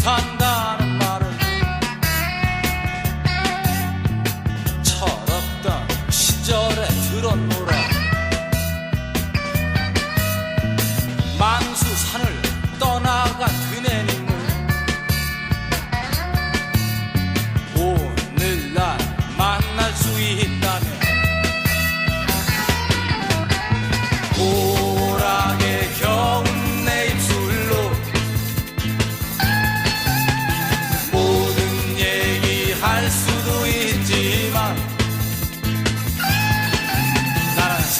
못한다는 말을 철없던 시절에 들었노라.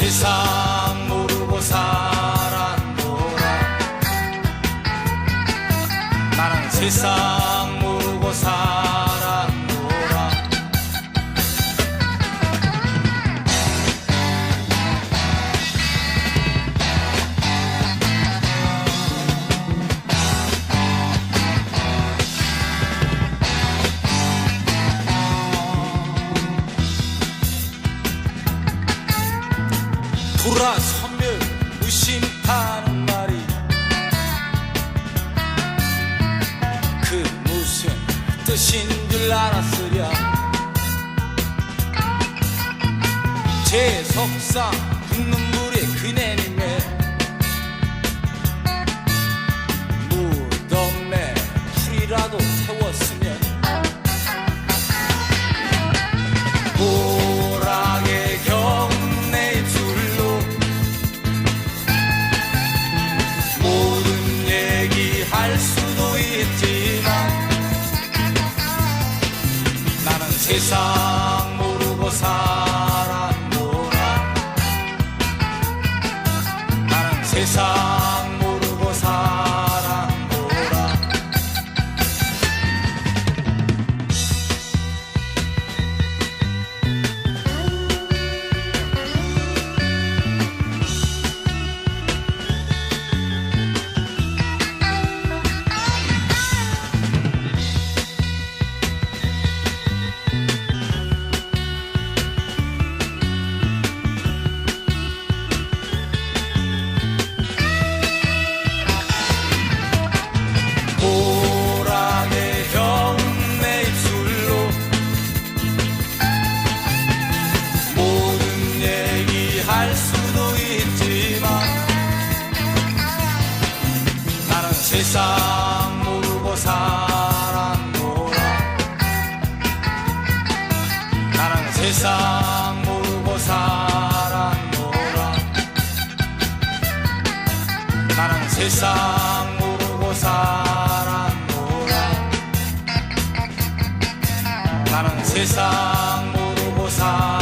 세상 모르고 살았노라. 나는 세상 돌아서면 무심하는 말이 그 무슨 뜻인 줄 알았으랴. 제 석상 눈물 나는 세상 모르고 살았노라. 나는 세상 세상 모르고 살았노라. 나는 세상 모르고 살았노라